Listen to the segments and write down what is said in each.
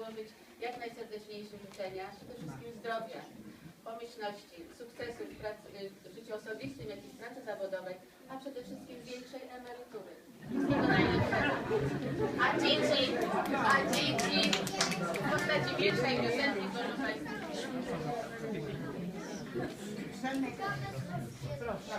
złożyć jak najserdeczniejsze życzenia, przede wszystkim zdrowia, pomyślności, sukcesów w, życiu osobistym, jak i w pracy zawodowej, a przede wszystkim większej emerytury. A dzieci, a dzieci w postaci większej piosenki korzystają. Proszę.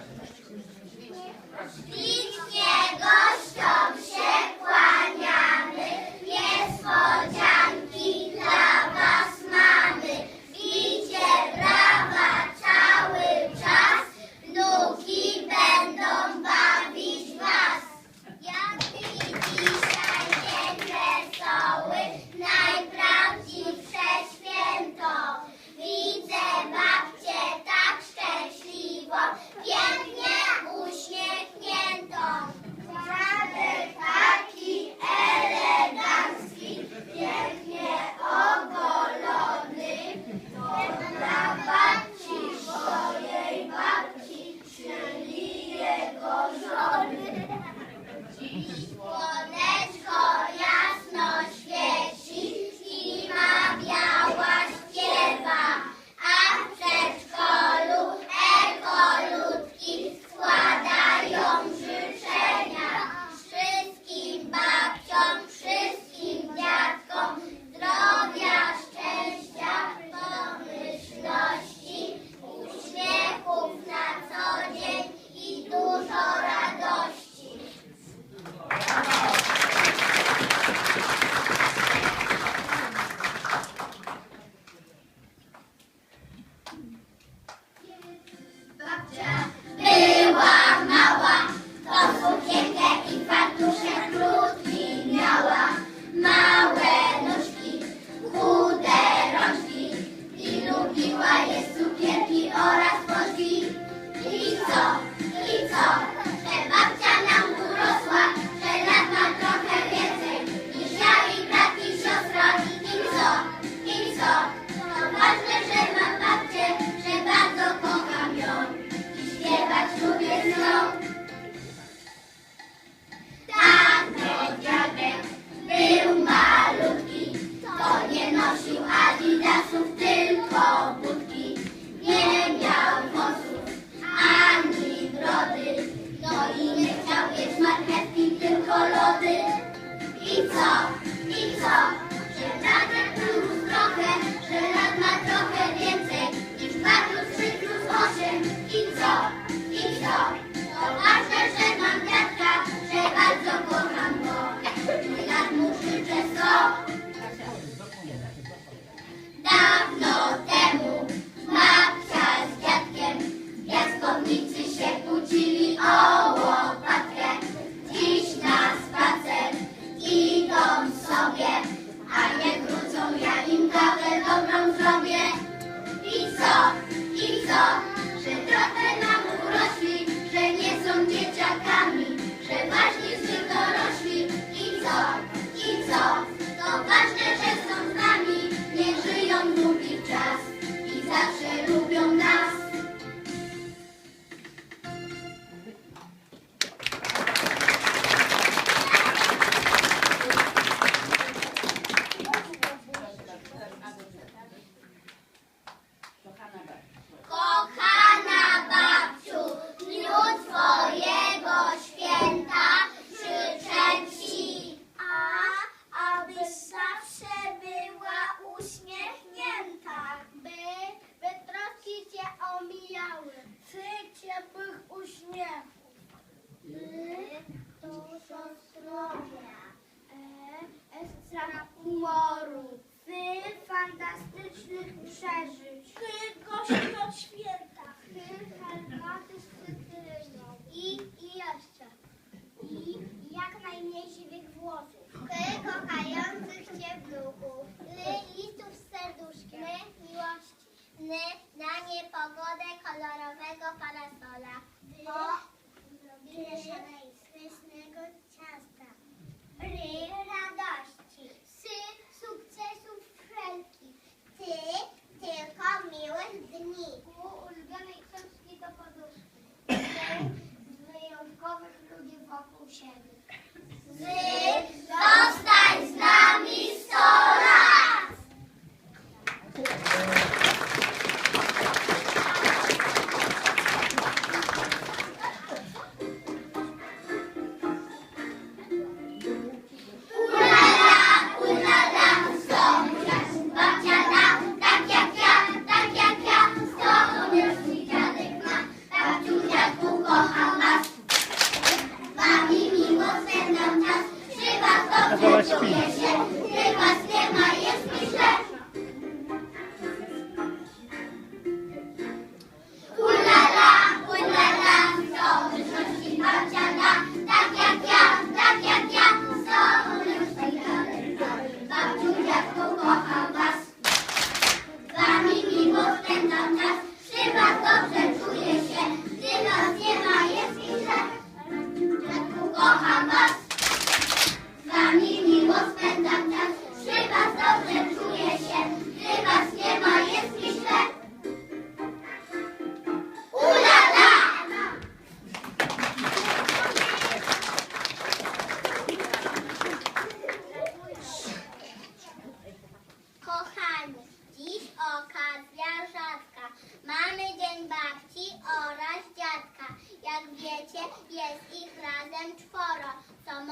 Ocean.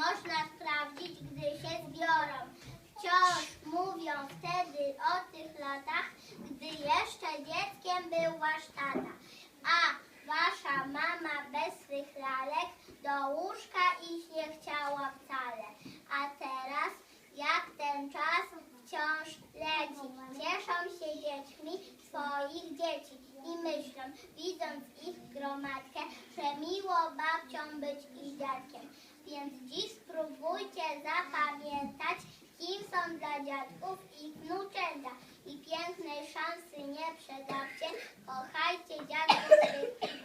można sprawdzić, gdy się zbiorą. Wciąż mówią wtedy o tych latach, gdy jeszcze dzieckiem był wasz tata. A wasza mama bez swych lalek do łóżka ich nie chciała wcale. A teraz jak ten czas wciąż leci. Cieszą się dziećmi swoich dzieci i myślą, widząc ich gromadkę, że miło babcią być i dziadkiem. Więc dziś spróbujcie zapamiętać, kim są dla dziadków i wnuczęta. I pięknej szansy nie przedawcie, kochajcie dziadków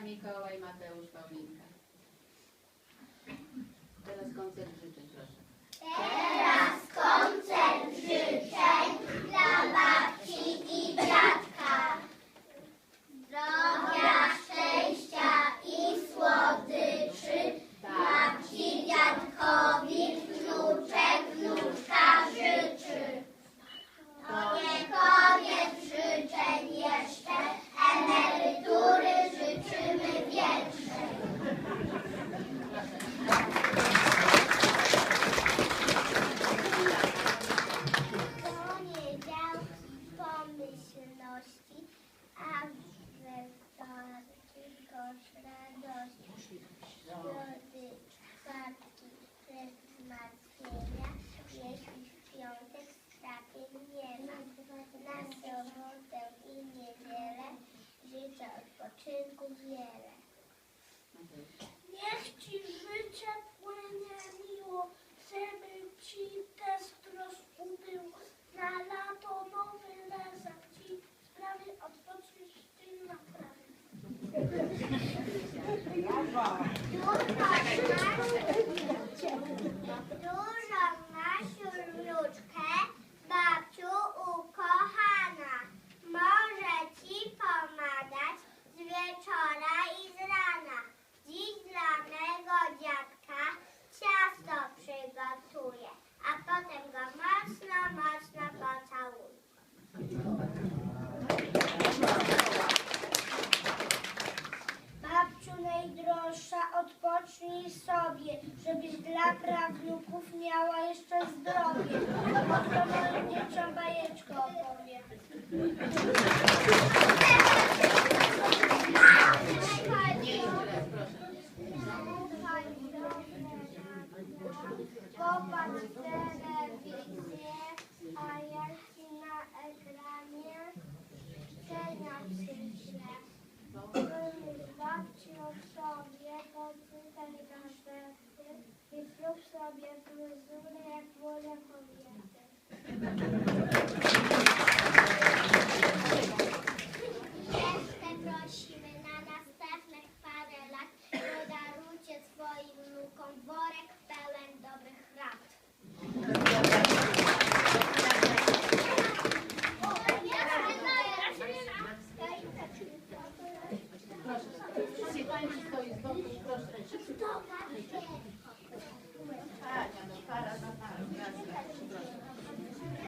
Mico y Mateus najdroższa, odpocznij sobie, żebyś dla prawnuków miała jeszcze zdrowie. Oto moim dzieciom bajeczkę opowiem. Popatrz telewizję, a ja ci na ekranie babcią sobie, poczytaj gazety i zrób sobie fryzurę jak wolę kobiety.